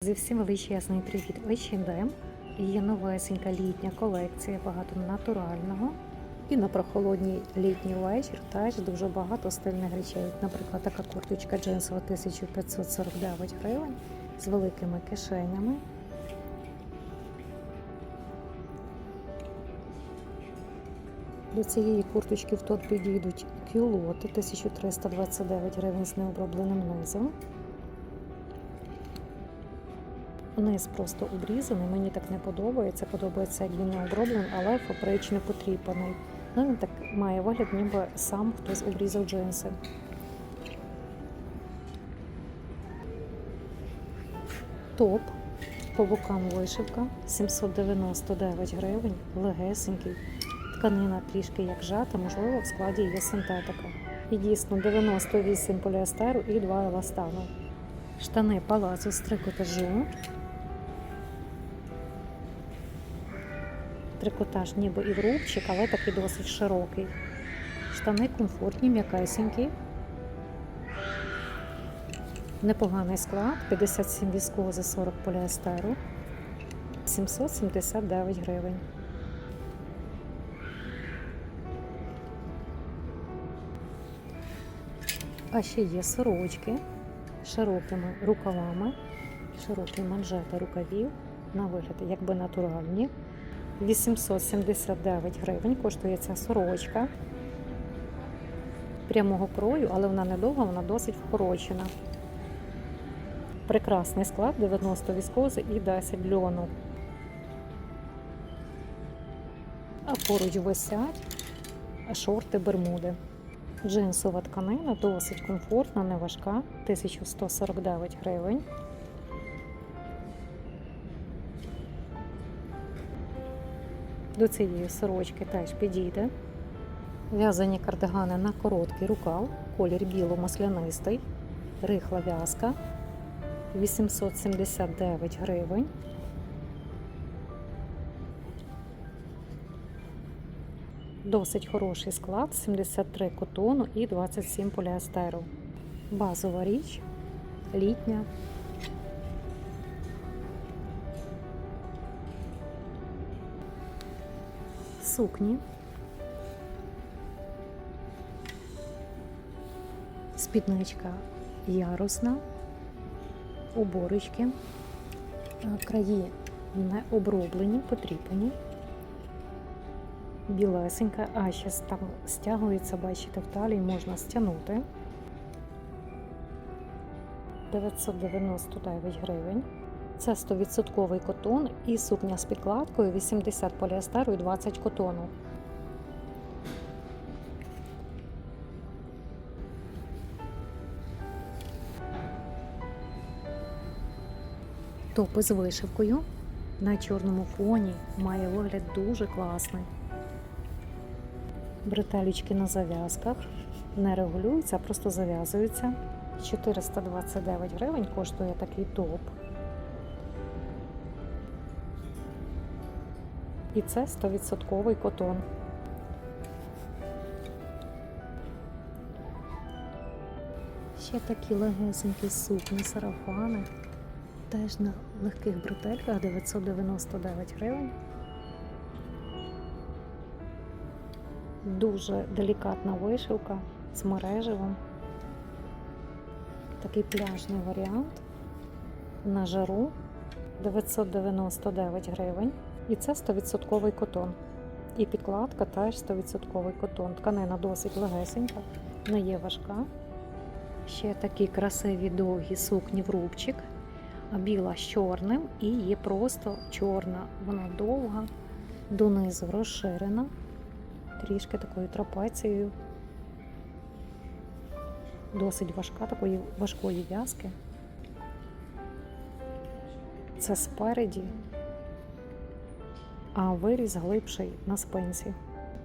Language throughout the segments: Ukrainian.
Зі всім величезний привіт H&M. Є новесенька літня колекція, багато натурального. І на прохолодній літній вечір теж дуже багато стильних речей. Наприклад, така курточка джинсова 1549 гривень з великими кишенями. До цієї курточки в тот підійдуть кюлоти 1329 гривень з необробленим низом. Низ просто обрізаний, мені так не подобається. Подобається, як він не оброблений, але фабрич не потріпаний. Ну, він так має вигляд, ніби сам хтось обрізав джинси. Топ по бокам вишивка 799 гривень, легесенький. Тканина трішки як жата, можливо, в складі є синтетика. І дійсно 98 поліестеру і 2 еластану. Штани палацу з трикотажу. Трикотаж ніби і в рубчик, але такий досить широкий. Штани комфортні, м'якесенькі. Непоганий склад, 57 віскози, 40 поліестеру, 779 гривень. А ще є сорочки широкими рукавами, широкі манжети рукавів, на вигляд якби натуральні. 879 гривень коштує ця сорочка прямого крою, але вона недовга, вона досить вкорочена. Прекрасний склад, 90 віскози і 10 льону. А поруч висять шорти бермуди. Джинсова тканина досить комфортна, не важка, 1149 гривень. До цієї сорочки теж підійде. В'язані кардигани на короткий рукав, колір біло-маслянистий, рихла в'язка 879 гривень. Досить хороший склад, 73 котону і 27 поліестеру. Базова річ, літня. Сукні. Спідничка ярусна, оборочки, Е, краї не оброблені, потріпані білесенька, а ще там стягується, бачите, в талії можна стягнути. 999 гривень. Це 100% котон і сукня з підкладкою 80 поліестеру і 20 котону. Топи з вишивкою на чорному фоні має вигляд дуже класний. Бретелечки на зав'язках не регулюються, а просто зав'язуються. 429 гривень коштує такий топ. І це 100% котон. Ще такі легесенькі сукні, сарафани. Теж на легких бретельках 999 гривень. Дуже делікатна вишивка з мережевим. Такий пляжний варіант на жару 999 гривень. І це 100% котон. І підкладка теж 100% котон. Тканина досить легесенька, не є важка. Ще такі красиві довгі сукні в рубчик. Біла з чорним і є просто чорна. Вона довга, донизу розширена трішки такою трапецією. Досить важка, такої важкої в'язки. Це спереді, а виріз глибший на спинці.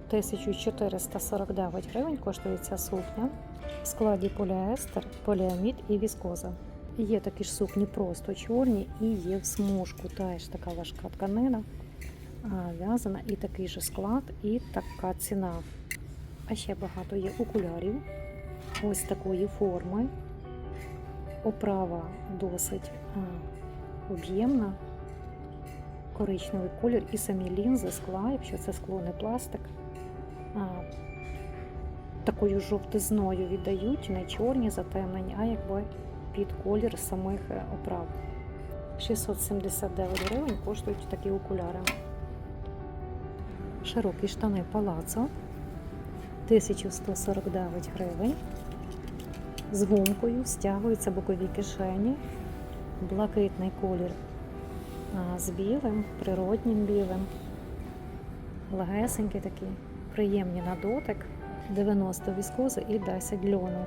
1449 гривень коштує ця сукня в складі поліестер, поліамід і віскоза. Є такі ж сукні просто чорні і є в смужку. Теж така важка тканина в'язана і такий же склад, і така ціна. А ще багато є окулярів ось такої форми. Оправа досить об'ємна, коричневий колір і самі лінзи скла, якщо це скло не пластик, такою жовтизною віддають, не чорні затемнені, а якби під колір самих оправ. 679 гривень коштують такі окуляри. Широкі штани палацо 1149 гривень. З гумкою стягуються бокові кишені, блакитний колір з білим, природнім білим. Легесенькі такі, приємні на дотик, 90 віскози і 10 льону.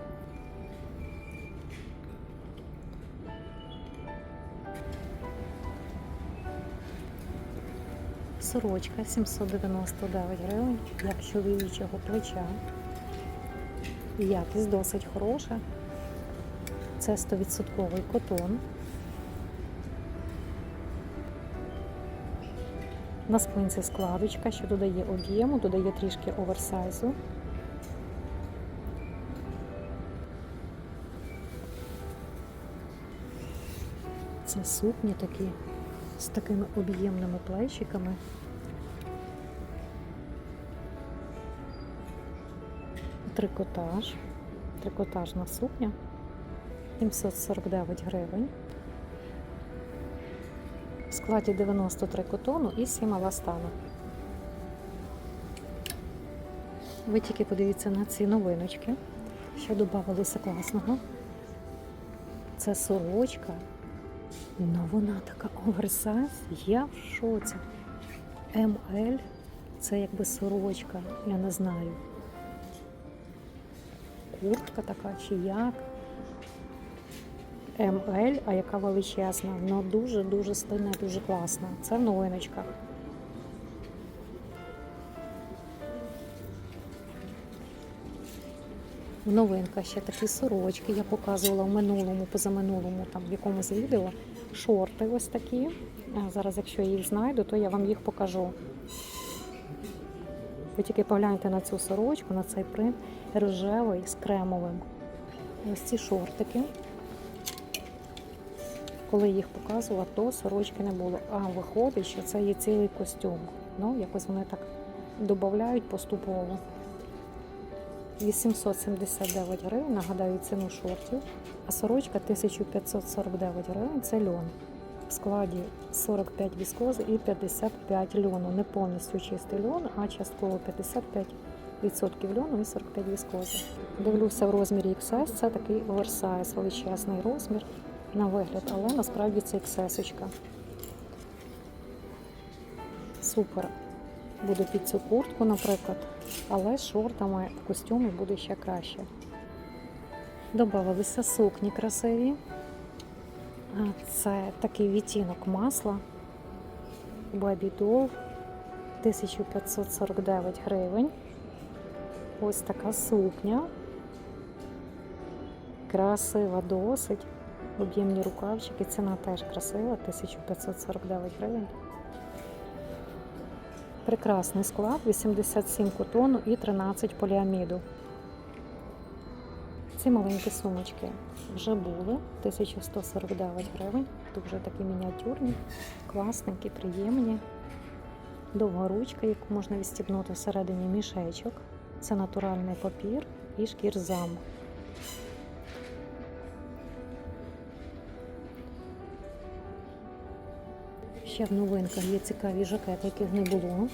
Сорочка 799 гривень для чоловічого плеча. Якість досить хороша. Це 100% котон. На спинці складочка, що додає об'єму, додає трішки оверсайзу. Це сукні такі з такими об'ємними плечиками. Трикотаж. Трикотажна сукня. 749 гривень. Складі 93 котону і 7 еластану. Ви тільки подивіться на ці новиночки, що додавалося класного. Це сорочка. Ну вона така оверсайз. Я в шоці. МЛ це якби сорочка, я не знаю. Куртка така чи як. МЛ, а яка величезна. Ну дуже-дуже стильна, дуже класна. Це в новиночках. В новинках ще такі сорочки. Я показувала в минулому, позаминулому, там в якомусь відео. Шорти ось такі. Зараз, якщо я їх знайду, то я вам їх покажу. Ви тільки погляньте на цю сорочку, на цей принт рожевий з кремовим. Ось ці шортики. Коли їх показувала, то сорочки не було. А виходить, що це є цілий костюм. Ну, якось вони так додають поступово. 879 гривень, нагадаю ціну шортів, а сорочка 1549 гривень це льон. В складі 45 віскози і 55 льону. Не повністю чистий льон, а частково 55% льону і 45 віскози. Дивлюся в розмірі XS, це такий оверсайз, величезний розмір на вигляд, але насправді це XS. Супер. Буде під цю куртку, наприклад, але з шортами в костюмі буде ще краще. Добавилися сукні красиві. Це такий відтінок масла. Baby Doll 1549 гривень. Ось така сукня. Красива досить. Об'ємні рукавчики. Ціна теж красива, 1549 гривень. Прекрасний склад, 87 котону і 13 поліаміду. Ці маленькі сумочки вже були, 1149 гривень. Дуже такі мініатюрні, класненькі, приємні. Довга ручка, яку можна відстібнути всередині мішечок. Це натуральний папір і шкірзам. Ще в новинках є цікаві жакети, яких не було.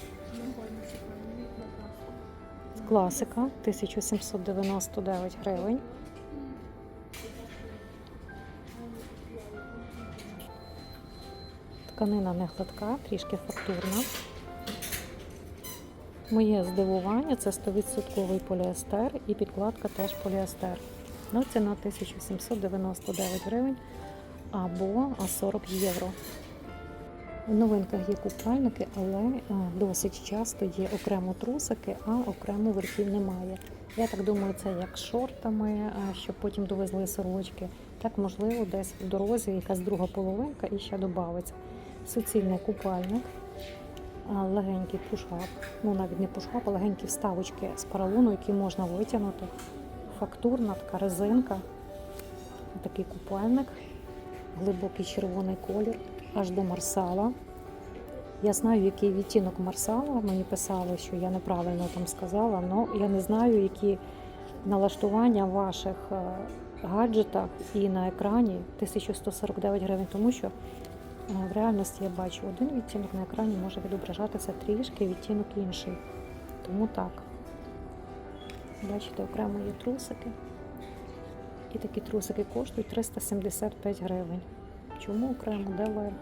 Класика 1799 гривень. Тканина не гладка, трішки фактурна. Моє здивування це 100% поліестер і підкладка теж поліестер. Ну, ціна 1799 гривень або 40 євро. В новинках є купальники, але досить часто є окремо трусики, а окремо верхів немає. Я так думаю, це як шортами, щоб потім довезли сорочки. Так, можливо, десь в дорозі якась друга половинка і ще додається. Суцільний купальник, легенький пушап, ну навіть не пушап, а легенькі вставочки з поролону, які можна витягнути. Фактурна така резинка, такий купальник, глибокий червоний колір. Аж до марсала. Я знаю, який відтінок марсала. Мені писали, що я неправильно там сказала, але я не знаю, які налаштування в ваших е, гаджетах і на екрані 1149 гривень, тому що е, в реальності я бачу один відтінок на екрані може відображатися трішки відтінок інший. Тому так. Бачите, окремо є трусики. І такі трусики коштують 375 гривень. Чому окремо? Де верх?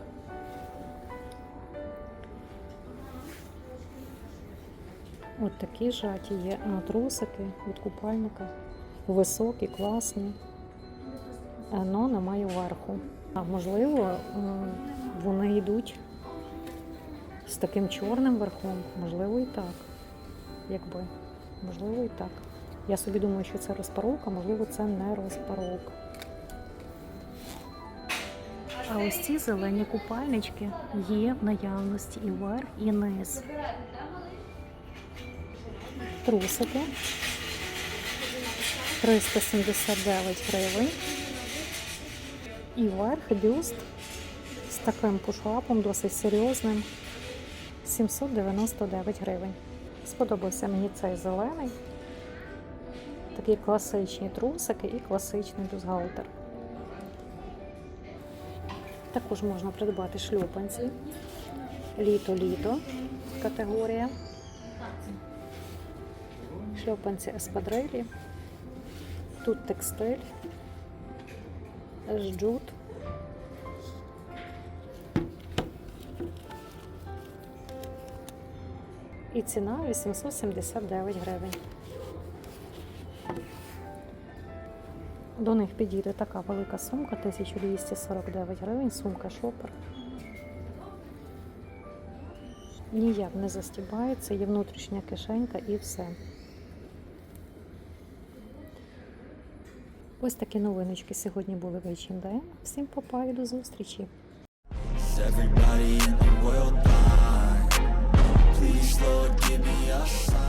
От такі жаті є трусики від купальника. Високі, класні. Но немає верху. А можливо, вони йдуть з таким чорним верхом. Можливо, і так. Якби. Можливо, і так. Я собі думаю, що це розпаровка, можливо, це не розпаровка. А ось ці зелені купальнички є в наявності і верх, і низ. Трусики 379 гривень. І верх бюст з таким пушапом, досить серйозним. 799 гривень. Сподобався мені цей зелений. Такі класичні трусики і класичний бюстгальтер. Також можна придбати шлюпанці. Літо-літо категорія. Шльопанці еспадрилі. Тут текстиль, жджут. І ціна 879 гривень. До них підійде така велика сумка 1249 гривень, сумка шопер. Ніяк не застібається, є внутрішня кишенька і все. Ось такі новиночки сьогодні були в H&M. Всім папа і до зустрічі! Everybody in the world blind? Please, Lord, give me a sign.